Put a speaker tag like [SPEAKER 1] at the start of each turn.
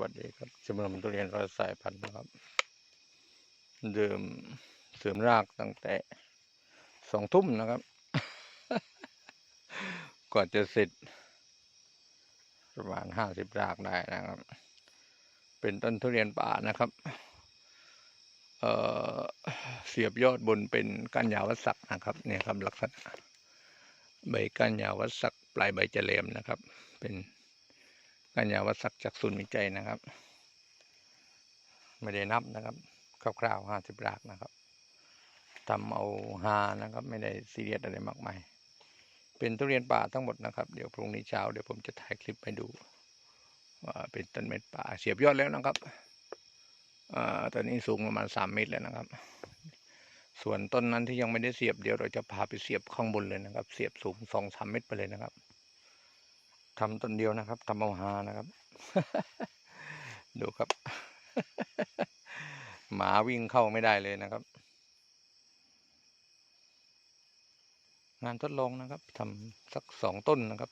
[SPEAKER 1] วัสดีครับชมรมทุเรียนร้อยสายพันธุ์นะครับ เดิมเสริมรากตั้งแต่สองทุ่มนะครับ กว่าจะเสร็จ ประมาณห้าสิบรากได้นะครับ เป็นต้นทุเรียนป่านะครับ เอ่อ เสียบยอดบนเป็นก้านยาววัสักนะครับ เนี่ยครับลักษณะ ใบก้านยาววัสักปลายใบจะแหลมนะครับ เป็น ก้านยาวัสักจากศูนย์วิจัยนะครับ ไม่ได้นับนะครับคร่าวๆห้าสิบรากนะครับทำเอาฮานะครับ ไม่ได้ซีเรียสอะไรมากมาย เป็นทุเรียนป่าทั้งหมดนะครับ เดี๋ยวพรุ่งนี้เช้าเดี๋ยวผมจะถ่ายคลิปให้ดูว่าเป็นต้นเม็ดป่าเสียบยอดแล้วนะครับอ่าตอนนี้สูงประมาณสามเมตรแล้วนะครับ ส่วนต้นนั้นที่ยังไม่ได้เสียบเดี๋ยวเราจะพาไปเสียบข้างบนเลยนะครับ เสียบสูงสองสามเมตรไปเลยนะครับ ทำต้นเดียวนะครับทำเอาหานะครับ ดูครับ หมาวิ่งเข้าไม่ได้เลยนะครับ งานทดลองนะครับทำสักสองต้นนะครับ